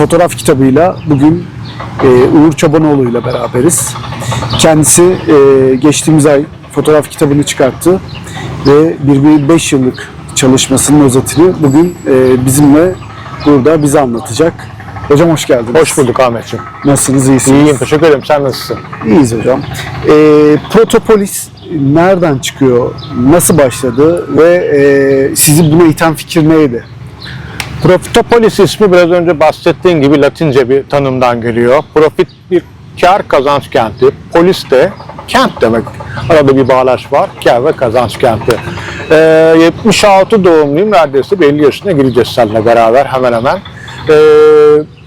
fotoğraf kitabıyla bugün e, Uğur Çobanoğlu ile beraberiz. Kendisi e, geçtiğimiz ay fotoğraf kitabını çıkarttı ve bir, bir beş yıllık çalışmasının özetini bugün e, bizimle burada bize anlatacak. Hocam hoş geldiniz. Hoş bulduk Ahmetciğim. Nasılsınız? İyisiniz? İyiyim, teşekkür ederim. Sen nasılsın? İyiyiz hocam. E, Protopolis nereden çıkıyor? Nasıl başladı? Ve e, sizi buna iten fikir neydi? Profitopolis ismi biraz önce bahsettiğin gibi Latince bir tanımdan geliyor. Profit bir kar kazanç kenti. Polis de kent demek. Arada bir bağlaç var. Kar ve kazanç kenti. Ee, 76 doğumluyum. Neredeyse 50 yaşına gireceğiz seninle beraber hemen hemen. Ee,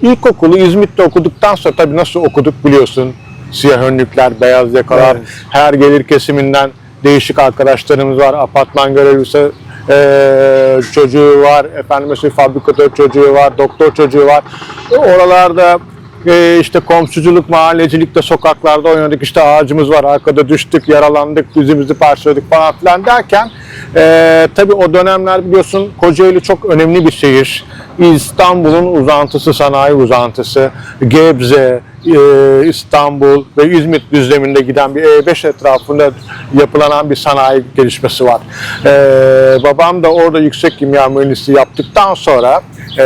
ilkokulu İzmit'te okuduktan sonra tabii nasıl okuduk biliyorsun. Siyah önlükler, beyaz yakalar, Evet. her gelir kesiminden değişik arkadaşlarımız var. Apartman görevlisi eee, çocuğu var, efendim mesela fabrikatör çocuğu var, doktor çocuğu var. Oralarda eee, işte komşuculuk, mahallecilikte, sokaklarda oynadık. İşte ağacımız var, arkada düştük, yaralandık, dizimizi parçaladık falan filan derken eee tabii o dönemler biliyorsun Kocaeli çok önemli bir şehir. İstanbul'un uzantısı, sanayi uzantısı, Gebze, e, İstanbul ve İzmit düzleminde giden bir E5 etrafında yapılanan bir sanayi gelişmesi var. E, babam da orada yüksek kimya mühendisliği yaptıktan sonra e,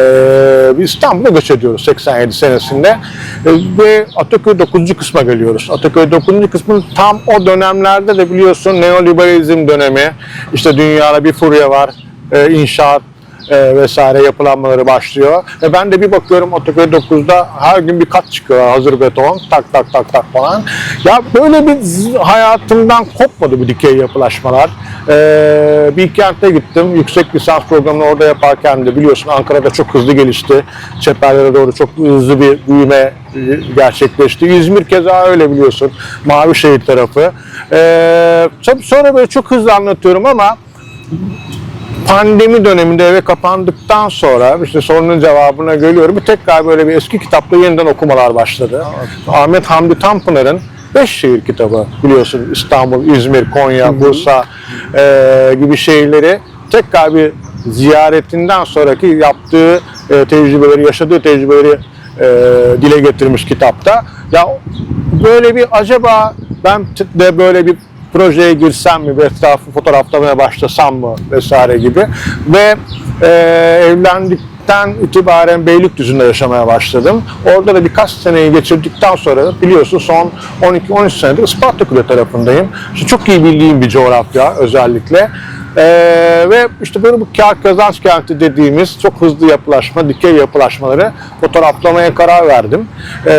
İstanbul'a göç ediyoruz 87 senesinde E, ve Ataköy 9. kısma geliyoruz. Ataköy 9. kısmın tam o dönemlerde de biliyorsun neoliberalizm dönemi, işte dünyada bir furya var, e, inşaat e, vesaire yapılanmaları başlıyor. Ve ben de bir bakıyorum Otoköy 9'da her gün bir kat çıkıyor hazır beton tak tak tak tak falan. Ya böyle bir hayatımdan kopmadı bu dikey yapılaşmalar. E, bir kente gittim. Yüksek lisans programını orada yaparken de biliyorsun Ankara'da çok hızlı gelişti. Çeperlere doğru çok hızlı bir büyüme e, gerçekleşti. İzmir keza öyle biliyorsun. Mavişehir tarafı. E, tabii sonra böyle çok hızlı anlatıyorum ama pandemi döneminde eve kapandıktan sonra işte sorunun cevabına geliyorum. Bir tekrar böyle bir eski kitapla yeniden okumalar başladı. Ahmet Hamdi Tanpınar'ın Beş şehir kitabı biliyorsun İstanbul, İzmir, Konya, Bursa e, gibi şehirleri tekrar bir ziyaretinden sonraki yaptığı e, tecrübeleri, yaşadığı tecrübeleri e, dile getirmiş kitapta. Ya böyle bir acaba ben de böyle bir projeye girsem mi, bir etrafı fotoğraflamaya başlasam mı vesaire gibi ve e, evlendikten itibaren Beylikdüzü'nde yaşamaya başladım. Orada da birkaç seneyi geçirdikten sonra biliyorsun son 12-13 senedir Isparta Kule tarafındayım. İşte çok iyi bildiğim bir coğrafya özellikle. Ee, ve işte böyle bu kar kazanç kenti dediğimiz çok hızlı yapılaşma, dikey yapılaşmaları fotoğraflamaya karar verdim. Ee,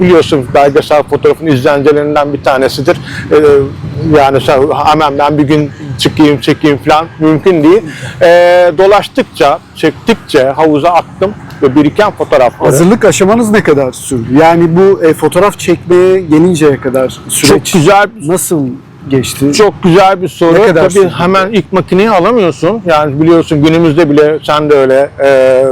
biliyorsun belgesel fotoğrafın izlencelerinden bir tanesidir. Ee, yani hemen ben bir gün çıkayım çekeyim falan mümkün değil. Ee, dolaştıkça, çektikçe havuza attım ve biriken fotoğrafları. Hazırlık aşamanız ne kadar sürdü? Yani bu e, fotoğraf çekmeye gelinceye kadar süreç Çok güzel nasıl geçti? Çok güzel bir soru. Ne kadar Tabii hemen ilk makineyi alamıyorsun. Yani biliyorsun günümüzde bile sen de öyle e,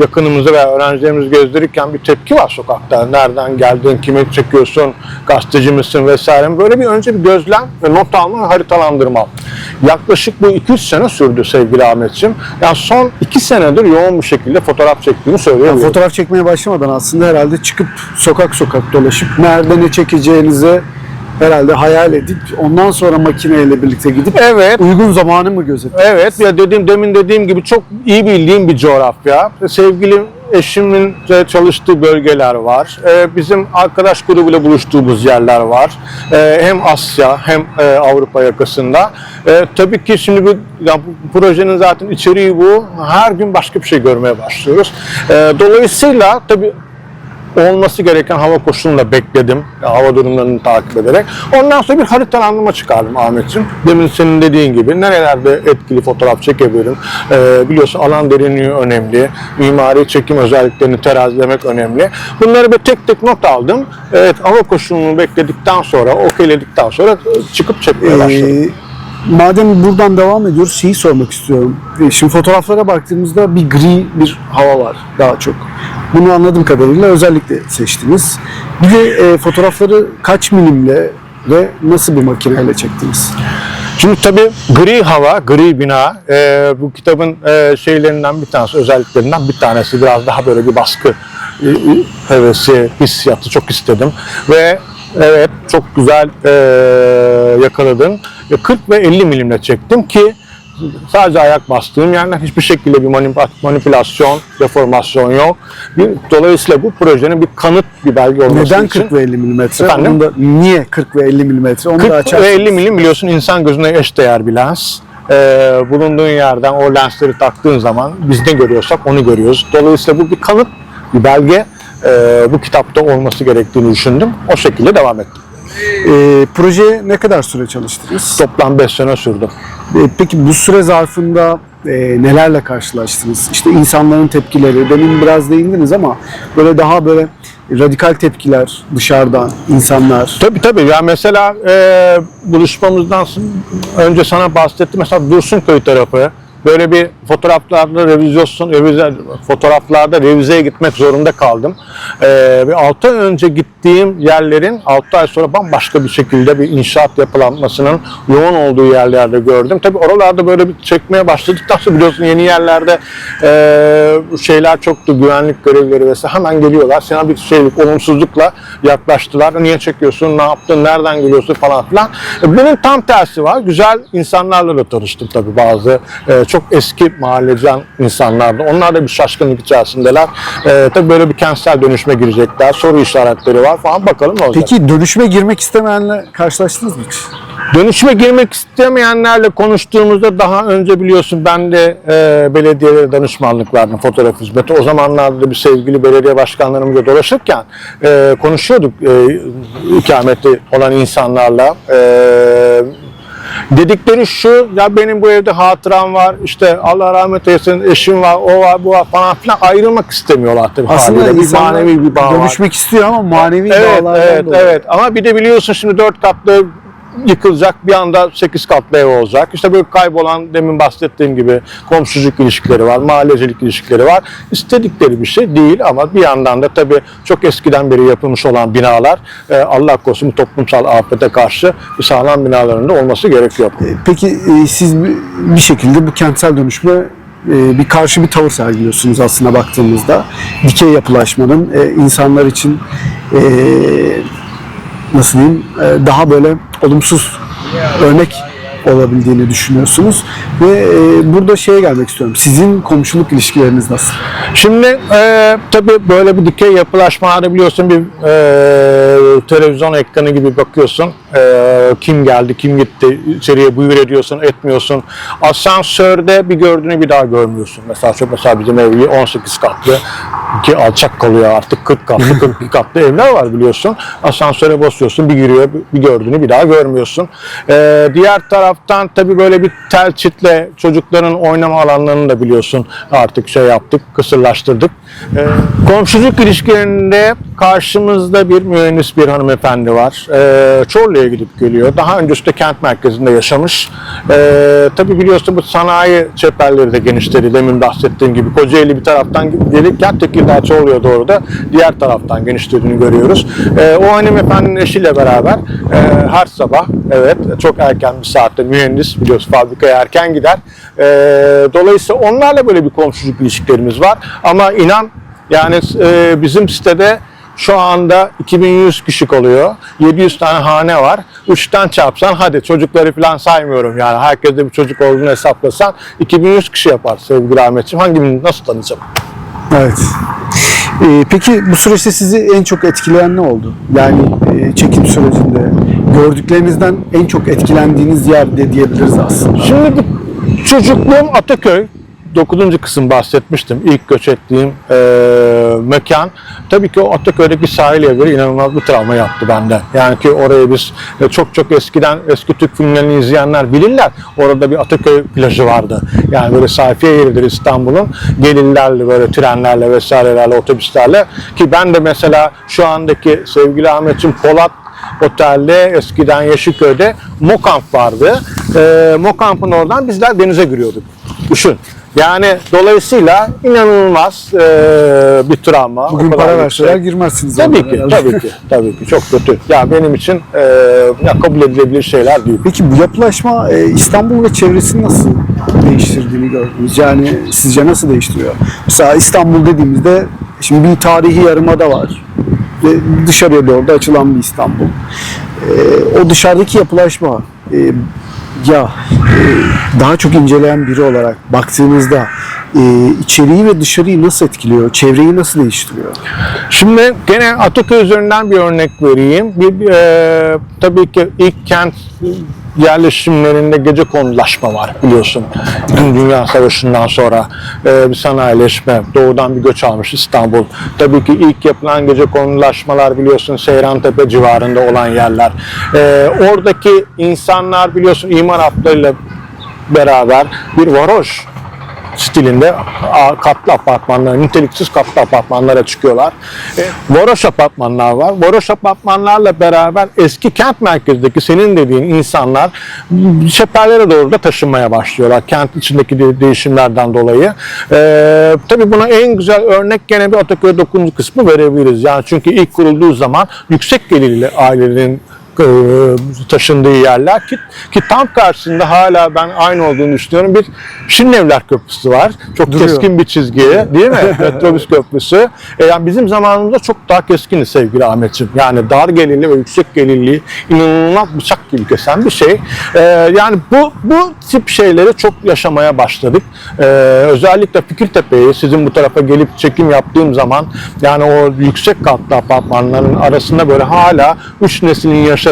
yakınımızda veya öğrencilerimizi gezdirirken bir tepki var sokakta. Nereden geldin, kimi çekiyorsun, gazeteci misin vesaire. Böyle bir önce bir gözlem ve not alma, haritalandırma. Yaklaşık bu 200 sene sürdü sevgili Ahmetciğim. Yani son 2 senedir yoğun bir şekilde fotoğraf çektiğimi Yani söyleyebilirim. fotoğraf çekmeye başlamadan aslında herhalde çıkıp sokak sokak dolaşıp nerede ne çekeceğinizi herhalde hayal edip ondan sonra makineyle birlikte gidip Evet. uygun zamanı mı gözetip Evet ya dediğim demin dediğim gibi çok iyi bildiğim bir coğrafya. Sevgili eşimin de çalıştığı bölgeler var. Ee, bizim arkadaş grubuyla buluştuğumuz yerler var. Ee, hem Asya hem e, Avrupa yakasında. Ee, tabii ki şimdi bu, ya bu projenin zaten içeriği bu. Her gün başka bir şey görmeye başlıyoruz. Ee, dolayısıyla tabii olması gereken hava koşulunu da bekledim. Hava durumlarını takip ederek. Ondan sonra bir haritalandırma çıkardım Ahmetciğim. Demin senin dediğin gibi nerelerde etkili fotoğraf çekebilirim. Ee, biliyorsun alan derinliği önemli. Mimari çekim özelliklerini terazilemek önemli. Bunları bir tek tek not aldım. Evet hava koşulunu bekledikten sonra, okeyledikten sonra çıkıp çekmeye başladım. Ee, madem buradan devam ediyoruz şeyi sormak istiyorum. Ee, Şimdi fotoğraflara baktığımızda bir gri bir hava var daha çok. Bunu anladığım kadarıyla özellikle seçtiniz. Bir de e, fotoğrafları kaç milimle ve nasıl bir makineyle çektiniz? Şimdi tabii gri hava, gri bina e, bu kitabın e, şeylerinden bir tanesi, özelliklerinden bir tanesi biraz daha böyle bir baskı e, e, hevesi, hissiyatı çok istedim. Ve evet çok güzel e, yakaladın. E, 40 ve 50 milimle çektim ki sadece ayak bastığım yerler hiçbir şekilde bir manip- manipülasyon, deformasyon yok. Bir, dolayısıyla bu projenin bir kanıt bir belge olması Neden için 40 ve 50 milimetre? Efendim? Onu da, niye 40 ve 50 milimetre? Onu da 40 açar. ve 50 milim biliyorsun insan gözüne eşdeğer bir lens. Ee, bulunduğun yerden o lensleri taktığın zaman biz ne görüyorsak onu görüyoruz. Dolayısıyla bu bir kanıt, bir belge. Ee, bu kitapta olması gerektiğini düşündüm. O şekilde devam ettim. Ee, projeye ne kadar süre çalıştınız? Toplam 5 sene sürdü. Ee, peki bu süre zarfında e, nelerle karşılaştınız? İşte insanların tepkileri, demin biraz değindiniz ama böyle daha böyle radikal tepkiler dışarıdan, insanlar. Tabii tabii. Ya mesela e, buluşmamızdan önce sana bahsettim. Mesela Dursunköy tarafı böyle bir fotoğraflarda revizyon, revize, fotoğraflarda revizeye gitmek zorunda kaldım. E, ve 6 ay önce gittiğim yerlerin 6 ay sonra bambaşka bir şekilde bir inşaat yapılanmasının yoğun olduğu yerlerde gördüm. Tabii oralarda böyle bir çekmeye başladıktan sonra biliyorsun yeni yerlerde e, şeyler çoktu. Güvenlik görevlileri vesaire hemen geliyorlar. Sana bir şeylik, olumsuzlukla yaklaştılar. Niye çekiyorsun, ne yaptın, nereden geliyorsun falan filan. E, Bunun tam tersi var. Güzel insanlarla da tanıştım tabii bazı. e, çok eski mahallecan insanlardı. Onlar da bir şaşkınlık içerisindeler. E, tabii böyle bir kentsel dönüşme girecekler. Soru işaretleri var falan. Bakalım ne olacak. Peki dönüşme girmek istemeyenle karşılaştınız mı hiç? Dönüşüme girmek istemeyenlerle konuştuğumuzda daha önce biliyorsun ben de e, belediyelere danışmanlık verdim fotoğraf hizmeti. O zamanlarda da bir sevgili belediye başkanlarımızla dolaşırken e, konuşuyorduk e, ikameti olan insanlarla. E, dedikleri şu ya benim bu evde hatıram var işte Allah rahmet eylesin eşim var o var bu var falan filan ayrılmak istemiyorlar tabii Aslında haliyle. bir manevi bir bağ var. dönüşmek istiyor ama manevi Evet, bağlardan evet, dolayı. evet. Ama bir de biliyorsun şimdi dört katlı yıkılacak bir anda 8 katlı ev olacak. İşte böyle kaybolan demin bahsettiğim gibi komşuluk ilişkileri var, mahallecilik ilişkileri var. İstedikleri bir şey değil ama bir yandan da tabii çok eskiden beri yapılmış olan binalar e, Allah korusun toplumsal afete karşı sağlam binaların da olması gerekiyor. Peki e, siz bir- şekilde bu kentsel dönüşme e, bir karşı bir tavır sergiliyorsunuz aslında baktığımızda. Dikey yapılaşmanın e, insanlar için e, nasıl diyeyim e, daha böyle olumsuz örnek olabildiğini düşünüyorsunuz. Ve e, burada şeye gelmek istiyorum. Sizin komşuluk ilişkileriniz nasıl? Şimdi e, tabii böyle bir dikey yapılaşmalarda biliyorsun bir e, televizyon ekranı gibi bakıyorsun. E, kim geldi, kim gitti, içeriye buyur ediyorsun, etmiyorsun. Asansörde bir gördüğünü bir daha görmüyorsun. Mesela şu mesela bizim ev 18 katlı ki alçak kalıyor artık 40 katlı, 42 katlı evler var biliyorsun. Asansöre basıyorsun, bir giriyor, bir gördüğünü bir daha görmüyorsun. E, diğer taraftan tabii böyle bir tel çitle çocukların oynama alanlarını da biliyorsun artık şey yaptık, kısırlaştırdık. Ee, komşuluk ilişkilerinde karşımızda bir mühendis bir hanımefendi var. Ee, Çorlu'ya gidip geliyor. Daha öncesinde kent merkezinde yaşamış. Ee, tabii biliyorsun bu sanayi çeperleri de genişledi. Demin bahsettiğim gibi Kocaeli bir taraftan gelirken Tekirdağ Çorlu'ya doğru da diğer taraftan genişlediğini görüyoruz. Ee, o hanımefendinin eşiyle beraber e, her sabah evet çok erken bir saatte mühendis biliyorsun fabrikaya erken gider. Ee, dolayısıyla onlarla böyle bir komşuluk ilişkilerimiz var. Ama inan yani e, bizim sitede şu anda 2100 kişi kalıyor. 700 tane hane var. 3'ten çarpsan hadi çocukları falan saymıyorum yani. Herkeste bir çocuk olduğunu hesaplasan 2100 kişi yapar sevgili Ahmetciğim. Hangi nasıl tanıyacağım? Evet. Ee, peki bu süreçte sizi en çok etkileyen ne oldu? Yani e, çekim sürecinde gördüklerinizden en çok etkilendiğiniz yer de diyebiliriz aslında. Şimdi çocukluğum Ataköy. 9. kısım bahsetmiştim. İlk göç ettiğim eee, mekan. Tabii ki o Ataköy'deki sahil evleri inanılmaz bir travma yaptı bende. Yani ki orayı biz e, çok çok eskiden eski Türk filmlerini izleyenler bilirler. Orada bir Ataköy plajı vardı. Yani böyle sayfiye yeridir İstanbul'un. Gelirlerle böyle trenlerle vesairelerle otobüslerle. Ki ben de mesela şu andaki sevgili Ahmet'in Polat Otelde eskiden Yeşilköy'de Mokamp vardı. Ee, Mokamp'ın oradan bizler denize giriyorduk. Düşün. Yani dolayısıyla inanılmaz e, bir travma. Bugün para verseler girmezsiniz. Tabii ki, herhalde. tabii ki, tabii ki. Çok kötü. Ya benim için e, ya kabul edilebilir şeyler değil. Peki bu yapılaşma e, İstanbul ve çevresini nasıl değiştirdiğini gördünüz? Yani sizce nasıl değiştiriyor? Mesela İstanbul dediğimizde şimdi bir tarihi yarımada var. Ve dışarıya doğru da açılan bir İstanbul. E, o dışarıdaki yapılaşma e, ya daha çok inceleyen biri olarak baktığınızda e, içeriği ve dışarıyı nasıl etkiliyor? Çevreyi nasıl değiştiriyor? Şimdi gene Ataköy üzerinden bir örnek vereyim. Bir, e, tabii ki ilk kent yerleşimlerinde gece konulaşma var biliyorsun. Dün Dünya Savaşı'ndan sonra e, bir sanayileşme, doğudan bir göç almış İstanbul. Tabii ki ilk yapılan gece konulaşmalar biliyorsun Seyrantepe civarında olan yerler. E, oradaki insanlar biliyorsun imar hatlarıyla beraber bir varoş stilinde katlı apartmanlar, niteliksiz katlı apartmanlara çıkıyorlar. E, varoş apartmanlar var. Varoş apartmanlarla beraber eski kent merkezindeki senin dediğin insanlar çeperlere doğru da taşınmaya başlıyorlar. Kent içindeki de- değişimlerden dolayı. E, tabii buna en güzel örnek gene bir Ataköy 9. kısmı verebiliriz. Yani çünkü ilk kurulduğu zaman yüksek gelirli ailelerin taşındığı yerler ki, ki tam karşısında hala ben aynı olduğunu düşünüyorum bir Şirinevler Köprüsü var. Çok Duruyor. keskin bir çizgi değil mi? Metrobüs Köprüsü. E, yani bizim zamanımızda çok daha keskindi sevgili Ahmetciğim. Yani dar gelirli ve yüksek gelirli inanılmaz bıçak gibi kesen bir şey. E, yani bu bu tip şeyleri çok yaşamaya başladık. E, özellikle Fikirtepe'yi sizin bu tarafa gelip çekim yaptığım zaman yani o yüksek katlı apartmanların arasında böyle hala üç neslin yaşadığı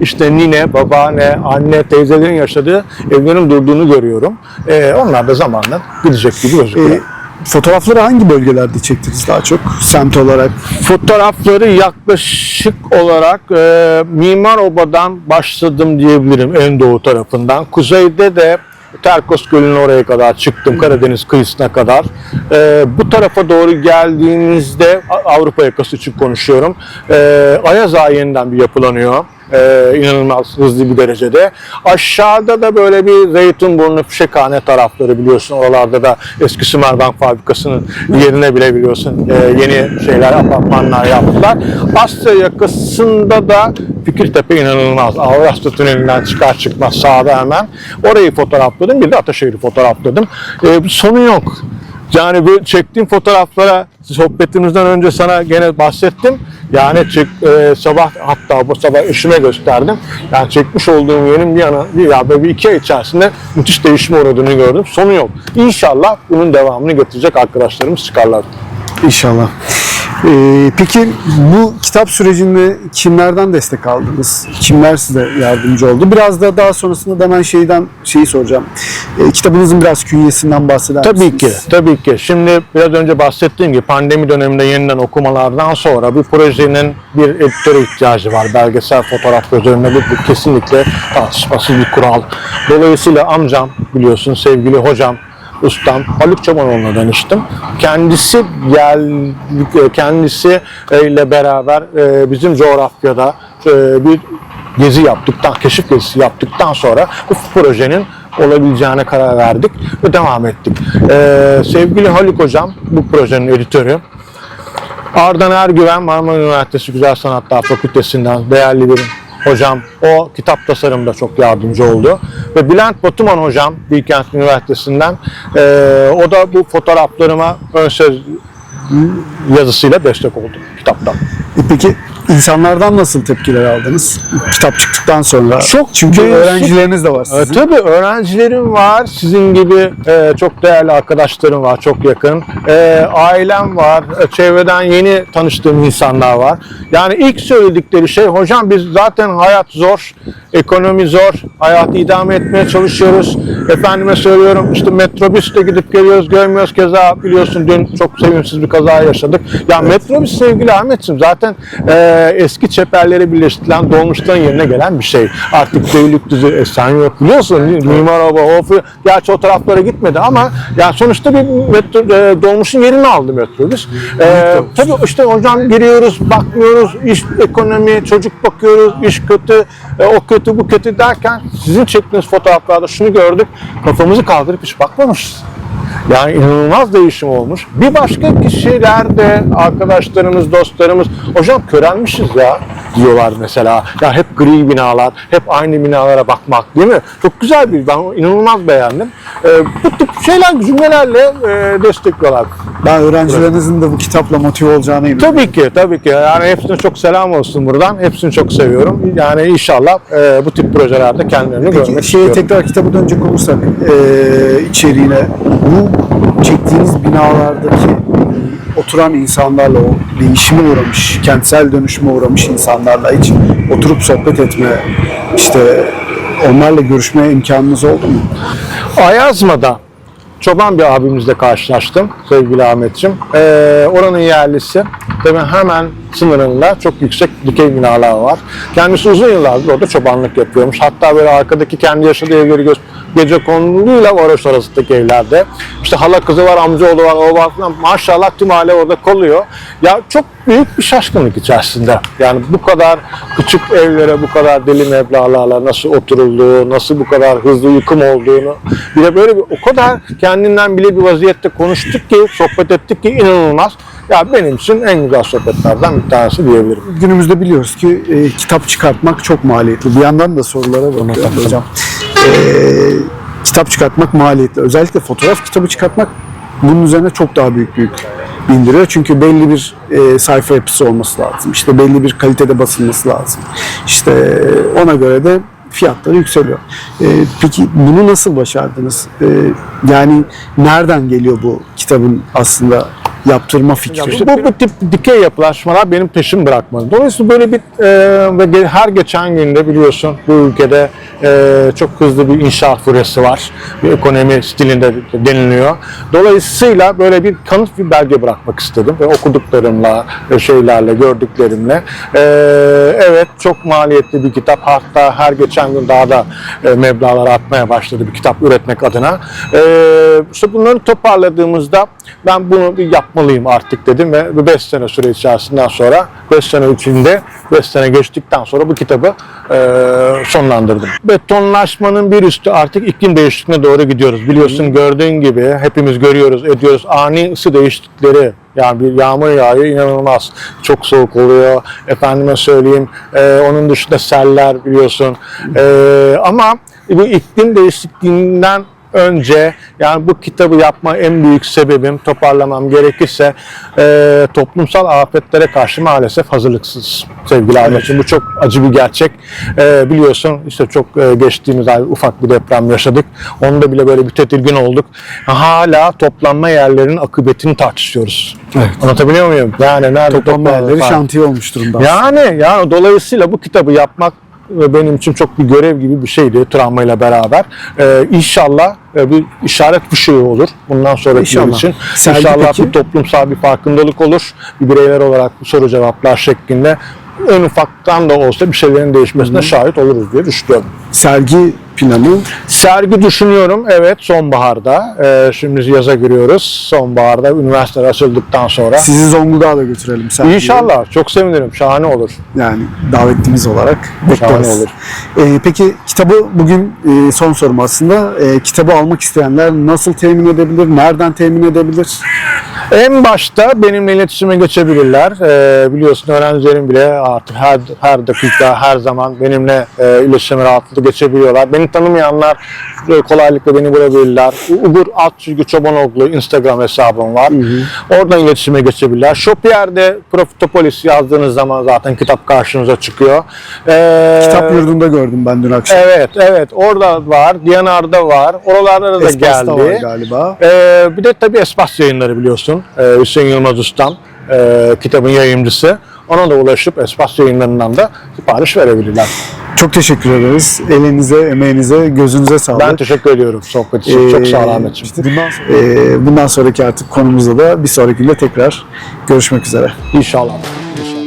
işte nine, babaanne, anne, teyzelerin yaşadığı evlerin durduğunu görüyorum. E, onlar da zamanla gidecek gibi gözüküyor. E, fotoğrafları hangi bölgelerde çektiniz daha çok? Semt olarak. Fotoğrafları yaklaşık olarak e, Mimar Oba'dan başladım diyebilirim en doğu tarafından. Kuzeyde de Terkos Gölü'nün oraya kadar çıktım, Karadeniz kıyısına kadar. E, bu tarafa doğru geldiğinizde Avrupa yakası için konuşuyorum. E, Ayaz Ağa yeniden bir yapılanıyor. E, inanılmaz hızlı bir derecede. Aşağıda da böyle bir Zeytinburnu, Fişekhane tarafları biliyorsun. Oralarda da eski Sümerbank fabrikasının yerine bile biliyorsun e, yeni şeyler, apartmanlar yaptılar. Asya yakasında da Fikirtepe inanılmaz. Avrasya Tüneli'nden çıkar çıkmaz sağda hemen. Orayı fotoğrafladım. Bir de Ataşehir'i fotoğrafladım. E, sonu yok. Yani bu çektiğim fotoğraflara sohbetimizden önce sana gene bahsettim. Yani çık, e, sabah hatta bu sabah eşime gösterdim. Yani çekmiş olduğum yerin bir yana bir ya böyle bir iki ay içerisinde müthiş değişime uğradığını gördüm. Sonu yok. İnşallah bunun devamını getirecek arkadaşlarımız çıkarlar. İnşallah. Ee, peki bu kitap sürecinde kimlerden destek aldınız? Kimler size yardımcı oldu? Biraz da daha sonrasında da ben şeyden şeyi soracağım. Ee, kitabınızın biraz künyesinden bahseder Tabii misiniz? ki, tabii ki. Şimdi biraz önce bahsettiğim gibi pandemi döneminde yeniden okumalardan sonra bir projenin bir editöre ihtiyacı var. Belgesel fotoğraf üzerinde bu, bu kesinlikle tartışmasız bir kural. Dolayısıyla amcam biliyorsun sevgili hocam ustam Haluk Çobanoğlu'na danıştım. Kendisi gel kendisi ile beraber e, bizim coğrafyada e, bir gezi yaptıktan, keşif gezisi yaptıktan sonra bu projenin olabileceğine karar verdik ve devam ettik. Ee, sevgili Haluk Hocam bu projenin editörü. Ardan Ergüven Marmara Üniversitesi Güzel Sanatlar Fakültesinden değerli bir hocam. O kitap tasarımda çok yardımcı oldu. Ve Bülent Batuman hocam Bilkent Üniversitesi'nden ee, o da bu fotoğraflarıma ön söz yazısıyla destek oldu kitaptan. E peki insanlardan nasıl tepkiler aldınız? Kitap çıktıktan sonra. Çok Çünkü değişik- öğrencileriniz de var E, sizin. tabii öğrencilerim var. Sizin gibi e, çok değerli arkadaşlarım var. Çok yakın. E, ailem var. e, çevreden yeni tanıştığım insanlar var. Yani ilk söyledikleri şey hocam biz zaten hayat zor. Ekonomi zor. Hayatı idame etmeye çalışıyoruz. Efendime söylüyorum işte metrobüsle gidip geliyoruz görmüyoruz. Keza biliyorsun dün çok sevimsiz bir kaza yaşadık. Ya metrobüs sevgili Ahmetciğim zaten e, eski çeperleri birleştirilen dolmuşların yerine gelen bir şey. Artık Beylikdüzü Esenyurt biliyorsun Mimarova, Hofu gerçi o taraflara gitmedi ama ya sonuçta bir metro, e, dolmuşun yerini aldı metrobüs. E, tabii işte hocam giriyoruz, bakmıyoruz, iş ekonomi, çocuk bakıyoruz, iş kötü, e, o kötü, bu kötü derken sizin çektiğiniz fotoğraflarda şunu gördük, kafamızı kaldırıp hiç bakmamışız. Yani inanılmaz değişim olmuş. Bir başka kişiler de arkadaşlarımız, dostlarımız hocam körelmişiz ya diyorlar mesela. Ya hep gri binalar, hep aynı binalara bakmak değil mi? Çok güzel bir, ben inanılmaz beğendim. Ee, bu tip şeyler cümlelerle e, destekliyorlar. Ben öğrencilerinizin de bu kitapla motive olacağına inanıyorum. Tabii ki, tabii ki. Yani hepsine çok selam olsun buradan. Hepsini çok seviyorum. Yani inşallah e, bu tip projelerde kendilerini Peki görmek şeye istiyorum. tekrar kitaba dönecek olursak eee içeriğine bu çektiğiniz binalardaki oturan insanlarla o değişime uğramış, kentsel dönüşüme uğramış insanlarla hiç oturup sohbet etme, işte onlarla görüşme imkanınız oldu mu? Ayazma'da çoban bir abimizle karşılaştım sevgili Ahmetciğim. Ee, oranın yerlisi ve hemen sınırında çok yüksek dikey binalar var. Kendisi uzun yıllardır orada çobanlık yapıyormuş. Hatta böyle arkadaki kendi yaşadığı evleri göz gece konuluyla Varoş arasındaki evlerde. İşte hala kızı var, amcaoğlu var, o var falan. Maşallah tüm aile orada kalıyor. Ya çok büyük bir şaşkınlık içerisinde. Yani bu kadar küçük evlere bu kadar deli meblağlarla nasıl oturulduğu, nasıl bu kadar hızlı yıkım olduğunu bir de böyle bir o kadar kendinden bile bir vaziyette konuştuk ki, sohbet ettik ki inanılmaz. Ya benim için en güzel sohbetlerden bir tanesi diyebilirim. Günümüzde biliyoruz ki e, kitap çıkartmak çok maliyetli. Bir yandan da sorulara bakıyorum hocam. E, kitap çıkartmak maliyetli. Özellikle fotoğraf kitabı çıkartmak bunun üzerine çok daha büyük büyük bindiriyor. Çünkü belli bir e, sayfa yapısı olması lazım. İşte belli bir kalitede basılması lazım. İşte ona göre de fiyatları yükseliyor. E, peki bunu nasıl başardınız? E, yani nereden geliyor bu kitabın aslında yaptırma fikri? İşte bu, bu tip dikey yapılaşmalar benim peşim bırakmadı. Dolayısıyla böyle bir e, ve her geçen günde biliyorsun bu ülkede e, çok hızlı bir inşaat furyası var. Bir ekonomi stilinde deniliyor. Dolayısıyla böyle bir kanıt bir belge bırakmak istedim ve okuduklarımla, e, şeylerle, gördüklerimle. E, evet çok maliyetli bir kitap. Hatta her geçen gün daha da e, meblağlar artmaya başladı bir kitap üretmek adına. E, işte bunları toparladığımızda ben bunu bir yapmalıyım artık dedim ve 5 sene süre içerisinden sonra 5 sene içinde 5 sene geçtikten sonra bu kitabı e, sonlandırdım. Betonlaşmanın bir üstü artık iklim değişikliğine doğru gidiyoruz. Biliyorsun gördüğün gibi hepimiz görüyoruz, ediyoruz. Ani ısı değişiklikleri yani bir yağmur yağıyor inanılmaz. Çok soğuk oluyor. Efendime söyleyeyim. e, onun dışında seller biliyorsun. E, ama bu iklim değişikliğinden önce yani bu kitabı yapma en büyük sebebim toparlamam gerekirse e, toplumsal afetlere karşı maalesef hazırlıksız sevgili Ahmetciğim. Bu çok acı bir gerçek. E, biliyorsun işte çok e, geçtiğimiz ay ufak bir deprem yaşadık. Onda bile böyle bir tedirgin olduk. Hala toplanma yerlerinin akıbetini tartışıyoruz. Evet. Anlatabiliyor muyum? Yani nerede Toplanma yerleri falan. şantiye olmuş durumda. Yani yani dolayısıyla bu kitabı yapmak e, benim için çok bir görev gibi bir şeydi travmayla beraber. Ee, inşallah e, bir işaret ışığı olur bundan sonraki yıl İnşallah. için. Sergi inşallah peki? bir toplumsal bir farkındalık olur. Bir bireyler olarak bu soru cevaplar şeklinde en ufaktan da olsa bir şeylerin değişmesine şahit oluruz diye düşünüyorum. Sergi planı Sergi düşünüyorum evet sonbaharda. Ee, şimdi yaza giriyoruz. Sonbaharda üniversiteler açıldıktan sonra. sizi Zonguldak'a da götürelim sergiye. İnşallah çok sevinirim. Şahane olur. Yani davetlimiz olarak bekleriz. olur. Ee, peki kitabı bugün e, son sorum aslında. E, kitabı almak isteyenler nasıl temin edebilir? Nereden temin edebilir? En başta benimle iletişime geçebilirler. Ee, biliyorsun öğrencilerim bile artık her her dakika, her zaman benimle e, iletişime rahatlıkla geçebiliyorlar. Beni tanımayanlar e, kolaylıkla beni bulabilirler. Ugur alt çizgi Çobanoğlu Instagram hesabım var. Oradan iletişime geçebilirler. Shopier'de Profitopolis yazdığınız zaman zaten kitap karşınıza çıkıyor. Ee, Kitap yurdunda gördüm ben dün akşam. Evet, evet. Orada var. Diyanar'da var. Oralarda da Espas'ta geldi. var galiba. Ee, bir de tabii Espas yayınları biliyorsun. Ee, Hüseyin Yılmaz Ustam, e, kitabın yayıncısı. Ona da ulaşıp Espas yayınlarından da sipariş verebilirler. Çok teşekkür ederiz. Elinize, emeğinize, gözünüze sağlık. Ben teşekkür ediyorum sohbet için. Çok sağ ol Ee, Ahmetciğim. işte bundan, sonra- Ee, bundan sonraki artık konumuzda da bir sonrakinde tekrar görüşmek üzere. İnşallah. İnşallah.